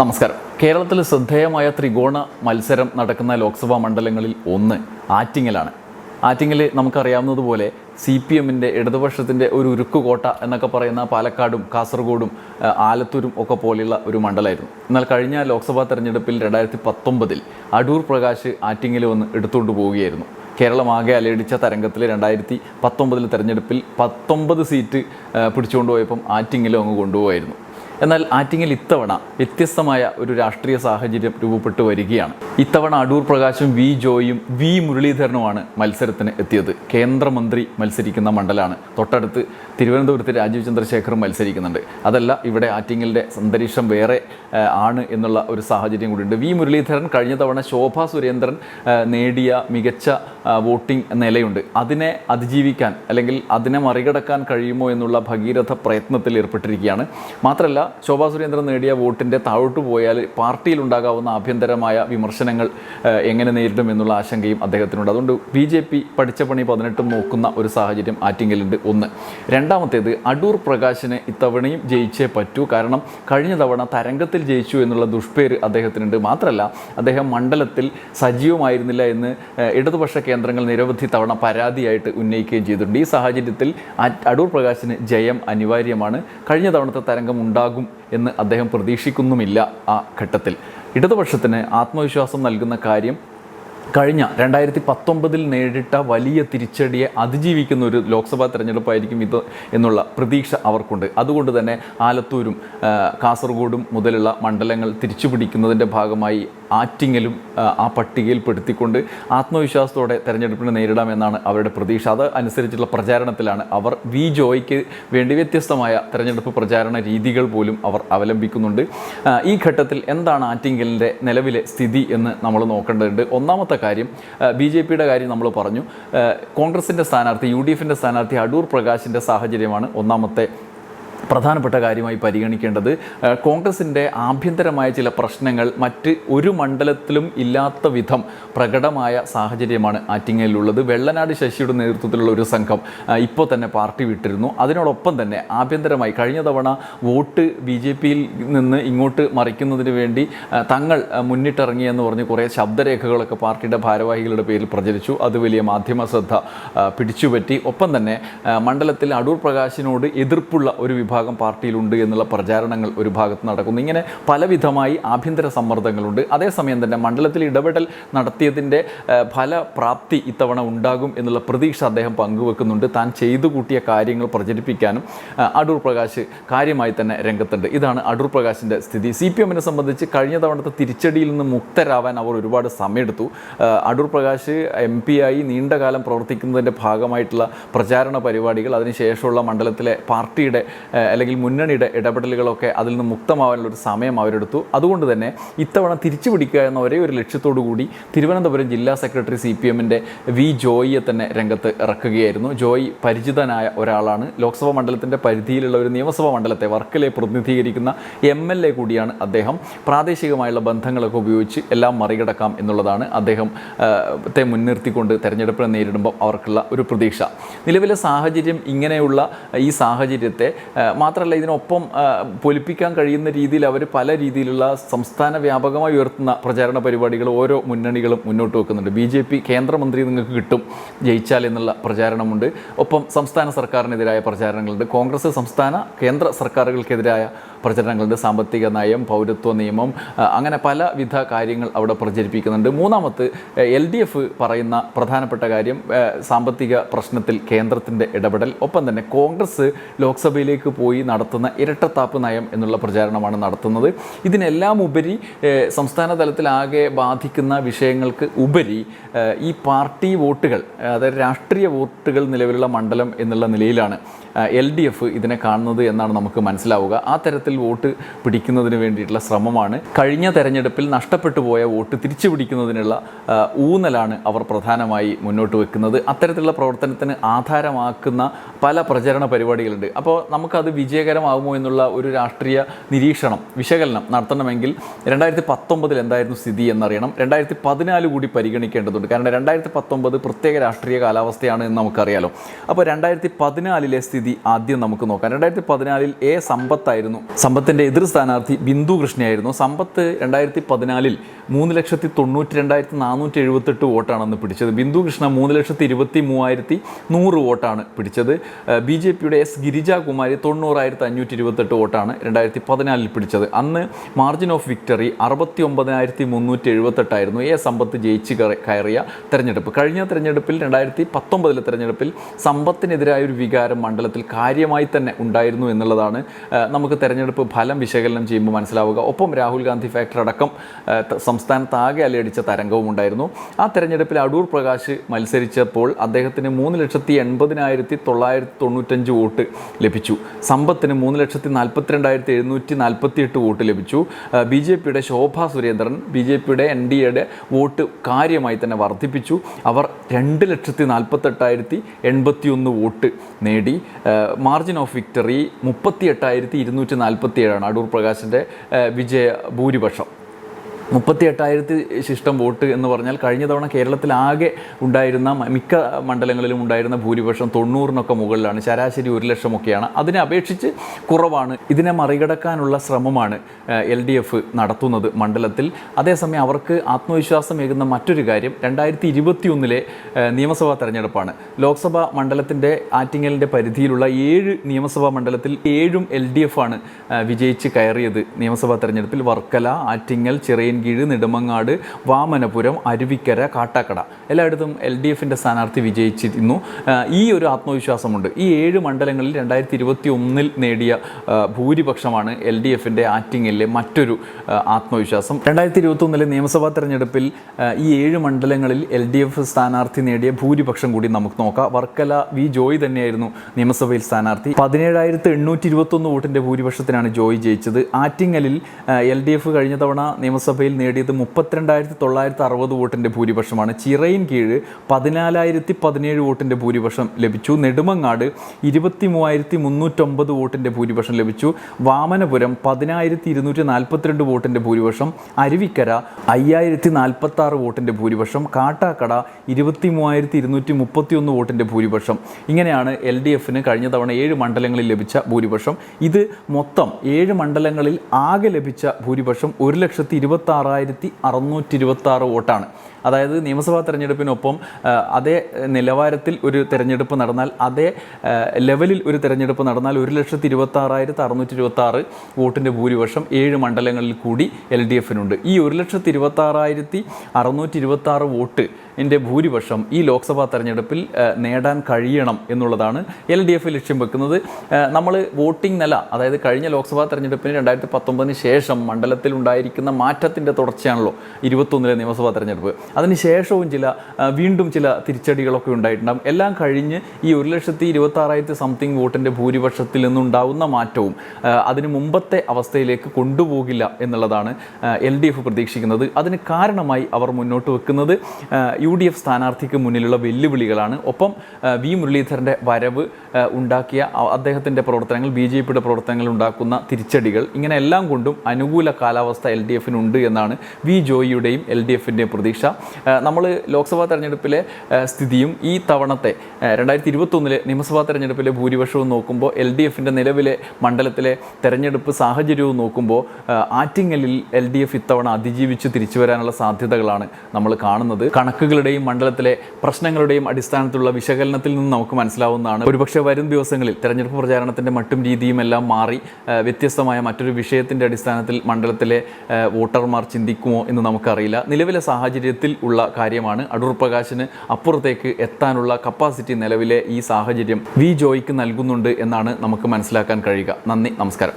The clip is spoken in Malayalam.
നമസ്കാരം. കേരളത്തിൽ ശ്രദ്ധേയമായ ത്രികോണ മത്സരം നടക്കുന്ന ലോക്സഭാ മണ്ഡലങ്ങളിൽ ഒന്ന് ആറ്റിങ്ങലാണ്. ആറ്റിങ്ങൽ നമുക്കറിയാവുന്നതുപോലെ സി പി എമ്മിന്റെ ഇടതുപക്ഷത്തിന്റെ ഒരു ഉരുക്കുകോട്ട എന്നൊക്കെ പറയുന്ന പാലക്കാടും കാസർഗോഡും ആലത്തൂരും ഒക്കെ പോലെയുള്ള ഒരു മണ്ഡലമായിരുന്നു. എന്നാൽ കഴിഞ്ഞ ലോക്സഭാ തെരഞ്ഞെടുപ്പിൽ രണ്ടായിരത്തി പത്തൊമ്പതിൽ അടൂർ പ്രകാശ് ആറ്റിങ്ങൽ വന്ന് എടുത്തുകൊണ്ട് പോവുകയായിരുന്നു. കേരളമാകെ അലയടിച്ച തരംഗത്തിൽ രണ്ടായിരത്തി പത്തൊമ്പതിലെ തെരഞ്ഞെടുപ്പിൽ പത്തൊമ്പത് സീറ്റ് പിടിച്ചുകൊണ്ടുപോയപ്പം ആറ്റിങ്ങലും അങ്ങ് കൊണ്ടുപോകായിരുന്നു എന്നാൽ ആറ്റിങ്ങൽ ഇത്തവണ വ്യത്യസ്തമായ ഒരു രാഷ്ട്രീയ സാഹചര്യം രൂപപ്പെട്ടു വരികയാണ്. ഇത്തവണ അടൂർ പ്രകാശും വി ജോയും വി മുരളീധരനുമാണ് മത്സരത്തിന് എത്തിയത്. കേന്ദ്രമന്ത്രി മത്സരിക്കുന്ന മണ്ഡലമാണ് തൊട്ടടുത്ത് തിരുവനന്തപുരത്ത് രാജീവ് ചന്ദ്രശേഖറും മത്സരിക്കുന്നുണ്ട്. അതല്ല ഇവിടെ ആറ്റിങ്ങലിന്റെ അന്തരീക്ഷം വേറെ ആണ് എന്നുള്ള ഒരു സാഹചര്യം കൂടിയുണ്ട് വി മുരളീധരൻ കഴിഞ്ഞ തവണ ശോഭ സുരേന്ദ്രൻ നേടിയ മികച്ച വോട്ടിംഗ് നിലയുണ്ട്. അതിനെ അതിജീവിക്കാൻ അല്ലെങ്കിൽ അതിനെ മറികടക്കാൻ കഴിയുമോ എന്നുള്ള ഭഗീരഥ പ്രയത്നത്തിൽ ഏർപ്പെട്ടിരിക്കുകയാണ്. മാത്രമല്ല ശോഭാ സുരേന്ദ്രൻ നേടിയ വോട്ടിന്റെ താഴോട്ട് പോയാൽ പാർട്ടിയിലുണ്ടാകാവുന്ന ആഭ്യന്തരമായ വിമർശനങ്ങൾ എങ്ങനെ നേരിടും എന്നുള്ള ആശങ്കയും അദ്ദേഹത്തിനുണ്ട്. അതുകൊണ്ട് ബി ജെ പി പഠിച്ച പണി പതിനെട്ടും നോക്കുന്ന ഒരു സാഹചര്യം ആറ്റിങ്ങലുണ്ട് ഒന്ന്. രണ്ടാമത്തേത് അടൂർ പ്രകാശിനെ ഇത്തവണയും ജയിച്ചേ പറ്റൂ. കാരണം കഴിഞ്ഞ തവണ തരംഗത്തിൽ ജയിച്ചു എന്നുള്ള ദുഷ്പേര് അദ്ദേഹത്തിനുണ്ട്. മാത്രമല്ല അദ്ദേഹം മണ്ഡലത്തിൽ സജീവമായിരുന്നില്ല എന്ന് ഇടതുപക്ഷ കേന്ദ്രങ്ങൾ നിരവധി തവണ പരാതിയായിട്ട് ഉന്നയിക്കുകയും ചെയ്തിട്ടുണ്ട്. ഈ സാഹചര്യത്തിൽ അടൂർ പ്രകാശിന് ജയം അനിവാര്യമാണ്. കഴിഞ്ഞ തവണത്തെ തരംഗം ഉണ്ടാകും എന്ന് അദ്ദേഹം പ്രതീക്ഷിക്കുന്നുമില്ല ആ ഘട്ടത്തിൽ. ഇടതുപക്ഷത്തിന് ആത്മവിശ്വാസം നൽകുന്ന കാര്യം കഴിഞ്ഞ രണ്ടായിരത്തി പത്തൊമ്പതിൽ നേരിട്ട വലിയ തിരിച്ചടിയെ അതിജീവിക്കുന്ന ഒരു ലോക്സഭാ തെരഞ്ഞെടുപ്പായിരിക്കും ഇത് എന്നുള്ള പ്രതീക്ഷ അവർക്കുണ്ട്. അതുകൊണ്ട് തന്നെ ആലത്തൂരും കാസർഗോഡും മുതലുള്ള മണ്ഡലങ്ങൾ തിരിച്ചുപിടിക്കുന്നതിന്റെ ഭാഗമായി ആറ്റിങ്ങലും ആ, പട്ടികയിൽ പെടുത്തിക്കൊണ്ട് ആത്മവിശ്വാസത്തോടെ തെരഞ്ഞെടുപ്പിനെ നേരിടാമെന്നാണ് അവരുടെ പ്രതീക്ഷ. അത് അനുസരിച്ചുള്ള പ്രചാരണത്തിലാണ് അവർ വി ജോയ്ക്ക് വേണ്ടി വ്യത്യസ്തമായ തെരഞ്ഞെടുപ്പ് പ്രചാരണ രീതികൾ പോലും അവർ അവലംബിക്കുന്നുണ്ട്. ഈ ഘട്ടത്തിൽ എന്താണ് ആറ്റിങ്ങലിന്റെ നിലവിലെ സ്ഥിതി എന്ന് നമ്മൾ നോക്കേണ്ടതുണ്ട്. ഒന്നാമത്തെ കാര്യം ബി ജെ പിയുടെ കാര്യം നമ്മൾ പറഞ്ഞു. കോൺഗ്രസിന്റെ സ്ഥാനാർത്ഥി യു ഡി എഫിന്റെ സ്ഥാനാർത്ഥി അടൂർ പ്രകാശിന്റെ സാഹചര്യമാണ് ഒന്നാമത്തെ പ്രധാനപ്പെട്ട കാര്യമായി പരിഗണിക്കേണ്ടത് കോൺഗ്രസിന്റെ ആഭ്യന്തരമായ ചില പ്രശ്നങ്ങൾ മറ്റ് ഒരു മണ്ഡലത്തിലും ഇല്ലാത്ത വിധം പ്രകടമായ സാഹചര്യമാണ് ആറ്റിങ്ങലിലുള്ളത്. വെള്ളനാട് ശശിയുടെ നേതൃത്വത്തിലുള്ള ഒരു സംഘം ഇപ്പോൾ തന്നെ പാർട്ടി വിട്ടിരുന്നു. അതിനോടൊപ്പം തന്നെ ആഭ്യന്തരമായി കഴിഞ്ഞ തവണ വോട്ട് ബി ജെ പിയിൽ നിന്ന് ഇങ്ങോട്ട് മറിക്കുന്നതിന് വേണ്ടി തങ്ങൾ മുന്നിട്ടിറങ്ങിയെന്ന് പറഞ്ഞ് കുറേ ശബ്ദരേഖകളൊക്കെ പാർട്ടിയുടെ ഭാരവാഹികളുടെ പേരിൽ പ്രചരിച്ചു. അത് വലിയ മാധ്യമ ശ്രദ്ധ പിടിച്ചുപറ്റി. ഒപ്പം തന്നെ മണ്ഡലത്തിൽ അടൂർ പ്രകാശിനോട് എതിർപ്പുള്ള ഒരു വിഭാഗം പാർട്ടിയിലുണ്ട് എന്നുള്ള പ്രചാരണങ്ങൾ ഒരു ഭാഗത്ത് നടക്കുന്നു. ഇങ്ങനെ പലവിധമായി ആഭ്യന്തര സമ്മർദ്ദങ്ങളുണ്ട്. അതേസമയം തന്നെ മണ്ഡലത്തിൽ ഇടപെടൽ നടത്തിയതിന്റെ ഫല ഫലപ്രാപ്തി ഇത്തവണ ഉണ്ടാകും എന്നുള്ള പ്രതീക്ഷ അദ്ദേഹം പങ്കുവെക്കുന്നുണ്ട്. താൻ ചെയ്തു കൂട്ടിയ കാര്യങ്ങൾ പ്രചരിപ്പിക്കാനും അടൂർ പ്രകാശ് കാര്യമായി തന്നെ രംഗത്തുണ്ട്. ഇതാണ് അടൂർ പ്രകാശിന്റെ സ്ഥിതി. സി പി എമ്മിനെ സംബന്ധിച്ച് കഴിഞ്ഞ തവണത്തെ തിരിച്ചടിയിൽ നിന്ന് മുക്തരാവാൻ അവർ ഒരുപാട് സമയമെടുത്തു. അടൂർ പ്രകാശ് എം പി ആയി നീണ്ടകാലം പ്രവർത്തിക്കുന്നതിന്റെ ഭാഗമായിട്ടുള്ള പ്രചാരണ പരിപാടികൾ അതിനുശേഷമുള്ള മണ്ഡലത്തിലെ പാർട്ടിയുടെ അല്ലെങ്കിൽ മുന്നണിയുടെ ഇടപെടലുകളൊക്കെ അതിൽ നിന്ന് മുക്തമാവാനുള്ള ഒരു സമയം അവരെടുത്തു. അതുകൊണ്ട് തന്നെ ഇത്തവണ തിരിച്ചു പിടിക്കുക എന്ന ഒരേ ഒരു ലക്ഷ്യത്തോടു കൂടി തിരുവനന്തപുരം ജില്ലാ സെക്രട്ടറി സി പി എമ്മിന്റെ വി ജോയിയെ തന്നെ രംഗത്ത് ഇറക്കുകയായിരുന്നു. ജോയി പരിചിതനായ ഒരാളാണ്. ലോക്സഭാ മണ്ഡലത്തിന്റെ പരിധിയിലുള്ള ഒരു നിയമസഭാ മണ്ഡലത്തെ വർക്കലെ പ്രതിനിധീകരിക്കുന്ന എം എൽ എ കൂടിയാണ് അദ്ദേഹം. പ്രാദേശികമായുള്ള ബന്ധങ്ങളൊക്കെ ഉപയോഗിച്ച് എല്ലാം മറികടക്കാം എന്നുള്ളതാണ് അദ്ദേഹം ത്തെ മുൻനിർത്തിക്കൊണ്ട് തെരഞ്ഞെടുപ്പിനെ നേരിടുമ്പോൾ അവർക്കുള്ള ഒരു പ്രതീക്ഷ. നിലവിലെ സാഹചര്യം ഇങ്ങനെയുള്ള ഈ സാഹചര്യത്തെ മാത്രമല്ല ഇതിനൊപ്പം പൊലിപ്പിക്കാൻ കഴിയുന്ന രീതിയിൽ അവർ പല രീതിയിലുള്ള സംസ്ഥാന വ്യാപകമായി ഉയർത്തുന്ന പ്രചാരണ പരിപാടികൾ ഓരോ മുന്നണികളും മുന്നോട്ട് വെക്കുന്നുണ്ട്. ബി ജെ പി കേന്ദ്രമന്ത്രി നിങ്ങൾക്ക് കിട്ടും ജയിച്ചാൽ എന്നുള്ള പ്രചാരണമുണ്ട്. ഒപ്പം സംസ്ഥാന സർക്കാരിനെതിരായ പ്രചാരണങ്ങളുണ്ട്. കോൺഗ്രസ് സംസ്ഥാന കേന്ദ്ര സർക്കാരുകൾക്കെതിരായ പ്രചരണങ്ങളുണ്ട്. സാമ്പത്തിക നയം പൗരത്വ നിയമം അങ്ങനെ പലവിധ കാര്യങ്ങൾ അവിടെ പ്രചരിപ്പിക്കുന്നുണ്ട്. മൂന്നാമത്ത് എൽ ഡി എഫ് പറയുന്ന പ്രധാനപ്പെട്ട കാര്യം സാമ്പത്തിക പ്രശ്നത്തിൽ കേന്ദ്രത്തിന്റെ ഇടപെടൽ. ഒപ്പം തന്നെ കോൺഗ്രസ് ലോക്സഭയിലേക്ക് പോയി നടത്തുന്ന ഇരട്ടത്താപ്പ് നയം എന്നുള്ള പ്രചാരണമാണ് നടത്തുന്നത്. ഇതിനെല്ലാം ഉപരി സംസ്ഥാന തലത്തിലാകെ ബാധിക്കുന്ന വിഷയങ്ങൾക്ക് ഉപരി ഈ പാർട്ടി വോട്ടുകൾ അതായത് രാഷ്ട്രീയ വോട്ടുകൾ നിലവിലുള്ള മണ്ഡലം എന്നുള്ള നിലയിലാണ്. എൽ ഡി എഫ് ഇതിനെ കാണുന്നത് എന്നാണ് നമുക്ക് മനസ്സിലാവുക. ആ തരത്തിൽ വോട്ട് പിടിക്കുന്നതിന് വേണ്ടിയിട്ടുള്ള ശ്രമമാണ്. കഴിഞ്ഞ തെരഞ്ഞെടുപ്പിൽ നഷ്ടപ്പെട്ടു പോയ വോട്ട് തിരിച്ചു പിടിക്കുന്നതിനുള്ള ഊന്നലാണ് അവർ പ്രധാനമായി മുന്നോട്ട് വെക്കുന്നത്. അത്തരത്തിലുള്ള പ്രവർത്തനത്തിന് ആധാരമാക്കുന്ന പല പ്രചരണ പരിപാടികളുണ്ട്. അപ്പോൾ നമുക്കത് വിജയകരമാകുമോ എന്നുള്ള ഒരു രാഷ്ട്രീയ നിരീക്ഷണം വിശകലനം നടത്തണമെങ്കിൽ രണ്ടായിരത്തി പത്തൊമ്പതിൽ എന്തായിരുന്നു സ്ഥിതി എന്നറിയണം. രണ്ടായിരത്തി പതിനാല് കൂടി പരിഗണിക്കേണ്ടതുണ്ട്. കാരണം രണ്ടായിരത്തി പത്തൊമ്പത് പ്രത്യേക രാഷ്ട്രീയ കാലാവസ്ഥയാണ് എന്ന് നമുക്കറിയാലോ. അപ്പോൾ രണ്ടായിരത്തി പതിനാലിലെ സ്ഥിതി രീതി ആദ്യം നമുക്ക് നോക്കാം. രണ്ടായിരത്തി പതിനാലിൽ എ സമ്പത്തായിരുന്നു. സമ്പത്തിന്റെ എതിർ സ്ഥാനാർത്ഥി ബിന്ദു കൃഷ്ണയായിരുന്നു. സമ്പത്ത് രണ്ടായിരത്തി പതിനാലിൽ മൂന്ന് ലക്ഷത്തി തൊണ്ണൂറ്റി രണ്ടായിരത്തി നാനൂറ്റി എഴുപത്തെട്ട് വോട്ടാണ് അന്ന് പിടിച്ചത്. ബിന്ദു കൃഷ്ണ മൂന്ന് ലക്ഷത്തി ഇരുപത്തി മൂവായിരത്തി നൂറ് വോട്ടാണ് പിടിച്ചത്. ബി ജെ പിയുടെ എസ് ഗിരിജാകുമാരി തൊണ്ണൂറായിരത്തി അഞ്ഞൂറ്റി ഇരുപത്തെട്ട് വോട്ടാണ് രണ്ടായിരത്തി പതിനാലിൽ പിടിച്ചത്. അന്ന് മാർജിൻ ഓഫ് വിക്ടറി അറുപത്തി ഒമ്പതിനായിരത്തി മുന്നൂറ്റി എഴുപത്തെട്ടായിരുന്നു എ സമ്പത്ത് ജയിച്ച് കയറിയ തെരഞ്ഞെടുപ്പ്. കഴിഞ്ഞ തെരഞ്ഞെടുപ്പിൽ രണ്ടായിരത്തി പത്തൊമ്പതിലെ തെരഞ്ഞെടുപ്പിൽ സമ്പത്തിനെതിരായ ഒരു വികാരം മണ്ഡലത്തിൽ കാര്യമായി തന്നെ ഉണ്ടായിരുന്നു എന്നുള്ളതാണ് നമുക്ക് തെരഞ്ഞെടുപ്പ് ഫലം വിശകലനം ചെയ്യുമ്പോൾ മനസ്സിലാവുക. ഒപ്പം രാഹുൽ ഗാന്ധി ഫാക്ടർ അടക്കം സംസ്ഥാനത്താകെ അലയടിച്ച തരംഗവും ഉണ്ടായിരുന്നു. ആ തെരഞ്ഞെടുപ്പിൽ അടൂർ പ്രകാശ് മത്സരിച്ചപ്പോൾ അദ്ദേഹത്തിന് മൂന്ന് ലക്ഷത്തി എൺപതിനായിരത്തി തൊള്ളായിരത്തി തൊണ്ണൂറ്റഞ്ച് വോട്ട് ലഭിച്ചു. സമ്പത്തിന് മൂന്ന് ലക്ഷത്തി നാൽപ്പത്തിരണ്ടായിരത്തി എഴുന്നൂറ്റി നാൽപ്പത്തി എട്ട് വോട്ട് ലഭിച്ചു. ബി ജെ പിയുടെ ശോഭ സുരേന്ദ്രൻ ബി ജെ പിയുടെ എൻ ഡി എയുടെ വോട്ട് കാര്യമായി തന്നെ വർദ്ധിപ്പിച്ചു. അവർ രണ്ട് ലക്ഷത്തി നാൽപ്പത്തെട്ടായിരത്തി എൺപത്തിയൊന്ന് വോട്ട് നേടി. മാർജിൻ ഓഫ് വിക്ടറി മുപ്പത്തി എട്ടായിരത്തി ഇരുന്നൂറ്റി നാൽപ്പത്തി ഏഴാണ് അടൂർ പ്രകാശിന്റെ വിജയ ഭൂരിപക്ഷം. മുപ്പത്തി എട്ടായിരത്തി ശിഷ്ടം വോട്ട് എന്ന് പറഞ്ഞാൽ കഴിഞ്ഞ തവണ കേരളത്തിലാകെ ഉണ്ടായിരുന്ന മിക്ക മണ്ഡലങ്ങളിലും ഉണ്ടായിരുന്ന ഭൂരിപക്ഷം തൊണ്ണൂറിനൊക്കെ മുകളിലാണ്. ശരാശരി ഒരു ലക്ഷമൊക്കെയാണ്. അതിനെ അപേക്ഷിച്ച് കുറവാണ്. ഇതിനെ മറികടക്കാനുള്ള ശ്രമമാണ് എൽ ഡി എഫ് നടത്തുന്നത് മണ്ഡലത്തിൽ. അതേസമയം അവർക്ക് ആത്മവിശ്വാസമേകുന്ന മറ്റൊരു കാര്യം രണ്ടായിരത്തി ഇരുപത്തി ഒന്നിലെ നിയമസഭാ തെരഞ്ഞെടുപ്പാണ്. ലോക്സഭാ മണ്ഡലത്തിന്റെ ആറ്റിങ്ങലിന്റെ പരിധിയിലുള്ള ഏഴ് നിയമസഭാ മണ്ഡലത്തിൽ ഏഴും എൽ ഡി എഫ് ആണ് വിജയിച്ച് കയറിയത് നിയമസഭാ തെരഞ്ഞെടുപ്പിൽ. വർക്കല ആറ്റിങ്ങൽ ചിറയൻകീഴ് നെടുമങ്ങാട് വാമനപുരം അരുവിക്കര കാട്ടാക്കട. എല്ലായിടത്തും എൽ ഡി എഫിന്റെ സ്ഥാനാർത്ഥി വിജയിച്ചിരുന്നു. ഈ ഒരു ആത്മവിശ്വാസമുണ്ട്. ഈ ഏഴ് മണ്ഡലങ്ങളിൽ രണ്ടായിരത്തി ഇരുപത്തി ഒന്നിൽ നേടിയ ഭൂരിപക്ഷമാണ് എൽ ഡി എഫിന്റെ ആറ്റിങ്ങിലെ മറ്റൊരു ആത്മവിശ്വാസം. രണ്ടായിരത്തി ഇരുപത്തി ഒന്നിലെ നിയമസഭാ തെരഞ്ഞെടുപ്പിൽ ഈ ഏഴ് മണ്ഡലങ്ങളിൽ എൽ ഡി എഫ് സ്ഥാനാർത്ഥി നേടിയ ഭൂരിപക്ഷം കൂടി നമുക്ക് നോക്കാം. വർക്കല വി ജോയ് തന്നെയായിരുന്നു നിയമസഭയിൽ സ്ഥാനാർത്ഥി. പതിനേഴായിരത്തി എണ്ണൂറ്റി ഇരുപത്തൊന്ന് വോട്ടിന്റെ ഭൂരിപക്ഷത്തിനാണ് ജോയ് ജയിച്ചത്. ആറ്റിങ്ങലിൽ എൽ ഡി എഫ് കഴിഞ്ഞ തവണ നിയമസഭയിൽ നേടിയത് മുപ്പത്തിരണ്ടായിരത്തി തൊള്ളായിരത്തി അറുപത് വോട്ടിന്റെ ഭൂരിപക്ഷമാണ്. ചിറയിൻ കീഴ് പതിനാലായിരത്തി പതിനേഴ് വോട്ടിന്റെ ഭൂരിപക്ഷം ലഭിച്ചു. നെടുമങ്ങാട് ഇരുപത്തി മൂവായിരത്തി മുന്നൂറ്റൊമ്പത് വോട്ടിന്റെ ഭൂരിപക്ഷം ലഭിച്ചു. വാമനപുരം പതിനായിരത്തി ഇരുന്നൂറ്റി നാൽപ്പത്തിരണ്ട് വോട്ടിന്റെ ഭൂരിപക്ഷം. അരുവിക്കര അയ്യായിരത്തി നാൽപ്പത്തി ആറ് വോട്ടിന്റെ ഭൂരിപക്ഷം. കാട്ടാക്കട ഇരുപത്തി മൂവായിരത്തി ഇരുന്നൂറ്റി മുപ്പത്തി ഒന്ന് വോട്ടിന്റെ ഭൂരിപക്ഷം. ഇങ്ങനെയാണ് എൽ ഡി എഫിന് കഴിഞ്ഞ തവണ ഏഴ് മണ്ഡലങ്ങളിൽ ലഭിച്ച ഭൂരിപക്ഷം. ഇത് മൊത്തം ഏഴ് മണ്ഡലങ്ങളിൽ ആകെ ലഭിച്ച ഭൂരിപക്ഷം ഒരു ലക്ഷത്തി ഇരുപത്തി ആറായിരത്തി അറുന്നൂറ്റി ഇരുപത്തി ആറ് വോട്ടാണ്. അതായത് നിയമസഭാ തെരഞ്ഞെടുപ്പിനൊപ്പം അതേ നിലവാരത്തിൽ ഒരു തെരഞ്ഞെടുപ്പ് നടന്നാൽ അതേ ലെവലിൽ ഒരു തെരഞ്ഞെടുപ്പ് നടന്നാൽ ഒരു ലക്ഷത്തി ഇരുപത്തി ആറായിരത്തി അറുന്നൂറ്റി ഇരുപത്തി ആറ് വോട്ടിന്റെ ഭൂരിപക്ഷം ഏഴ് മണ്ഡലങ്ങളിൽ കൂടി എൽ ഡി എഫിനുണ്ട്. ഈ ഒരു ലക്ഷത്തി ഇരുപത്തി ആറായിരത്തി അറുന്നൂറ്റി ഇരുപത്തി ആറ് വോട്ട് എന്റെ ഭൂരിപക്ഷം ഈ ലോക്സഭാ തെരഞ്ഞെടുപ്പിൽ നേടാൻ കഴിയണം എന്നുള്ളതാണ് എൽ ഡി എഫ് ലക്ഷ്യം വെക്കുന്നത്. നമ്മൾ വോട്ടിംഗ് നില അതായത് കഴിഞ്ഞ ലോക്സഭാ തെരഞ്ഞെടുപ്പിന് രണ്ടായിരത്തി പത്തൊമ്പതിന് ശേഷം മണ്ഡലത്തിൽ ഉണ്ടായിരിക്കുന്ന മാറ്റത്തിന്റെ തുടർച്ചയാണല്ലോ ഇരുപത്തൊന്നിലെ നിയമസഭാ തെരഞ്ഞെടുപ്പ്. അതിന് ശേഷവും ചില വീണ്ടും ചില തിരിച്ചടികളൊക്കെ ഉണ്ടായിട്ടുണ്ടാകും എല്ലാം കഴിഞ്ഞ് ഈ ഒരു ലക്ഷത്തി ഇരുപത്തി ആറായിരത്തി സംതിങ് വോട്ടിന്റെ ഭൂരിപക്ഷത്തിൽ നിന്നുണ്ടാവുന്ന മാറ്റവും അതിന് മുമ്പത്തെ അവസ്ഥയിലേക്ക് കൊണ്ടുപോകില്ല എന്നുള്ളതാണ് എൽ ഡി എഫ് പ്രതീക്ഷിക്കുന്നത്. അതിന് കാരണമായി അവർ മുന്നോട്ട് വെക്കുന്നത് യു ഡി എഫ് സ്ഥാനാർത്ഥിക്ക് മുന്നിലുള്ള വെല്ലുവിളികളാണ്. ഒപ്പം വി മുരളീധരന്റെ വരവ് ഉണ്ടാക്കിയ അദ്ദേഹത്തിന്റെ പ്രവർത്തനങ്ങൾ ബി ജെ പിയുടെ പ്രവർത്തനങ്ങൾ ഉണ്ടാക്കുന്ന തിരിച്ചടികൾ ഇങ്ങനെ എല്ലാം കൊണ്ടും അനുകൂല കാലാവസ്ഥ എൽ ഡി എഫിനുണ്ട് എന്നാണ് വി ജോയിയുടെയും എൽ ഡി എഫിന്റെയും പ്രതീക്ഷ. നമ്മൾ ലോക്സഭാ തെരഞ്ഞെടുപ്പിലെ സ്ഥിതിയും ഈ തവണത്തെ രണ്ടായിരത്തി ഇരുപത്തൊന്നിലെ നിയമസഭാ തെരഞ്ഞെടുപ്പിലെ ഭൂരിപക്ഷവും നോക്കുമ്പോൾ എൽ ഡി എഫിന്റെ നിലവിലെ മണ്ഡലത്തിലെ തെരഞ്ഞെടുപ്പ് സാഹചര്യവും നോക്കുമ്പോൾ ആറ്റിങ്ങലിൽ എൽ ഡി എഫ് ഇത്തവണ അതിജീവിച്ച് തിരിച്ചു വരാനുള്ള സാധ്യതകളാണ് നമ്മൾ കാണുന്നത്. കണക്കുകളുടെയും മണ്ഡലത്തിലെ പ്രശ്നങ്ങളുടെയും അടിസ്ഥാനത്തിലുള്ള വിശകലനത്തിൽ നിന്ന് നമുക്ക് മനസ്സിലാവുന്നതാണ്. ഒരുപക്ഷെ വരും ദിവസങ്ങളിൽ തെരഞ്ഞെടുപ്പ് പ്രചാരണത്തിന്റെ മട്ടും രീതിയും എല്ലാം മാറി വ്യത്യസ്തമായ മറ്റൊരു വിഷയത്തിന്റെ അടിസ്ഥാനത്തിൽ മണ്ഡലത്തിലെ വോട്ടർമാർ ചിന്തിക്കുമോ എന്ന് നമുക്കറിയില്ല. നിലവിലെ സാഹചര്യത്തിൽ ഉള്ള കാര്യമാണ്. അടൂർ പ്രകാശിന് അപ്പുറത്തേക്ക് എത്താനുള്ള കപ്പാസിറ്റി നിലവിലെ ഈ സാഹചര്യം വി ജോയിക്ക് നൽകുന്നുണ്ട് എന്നാണ് നമുക്ക് മനസ്സിലാക്കാൻ കഴിയുക. നന്ദി നമസ്കാരം.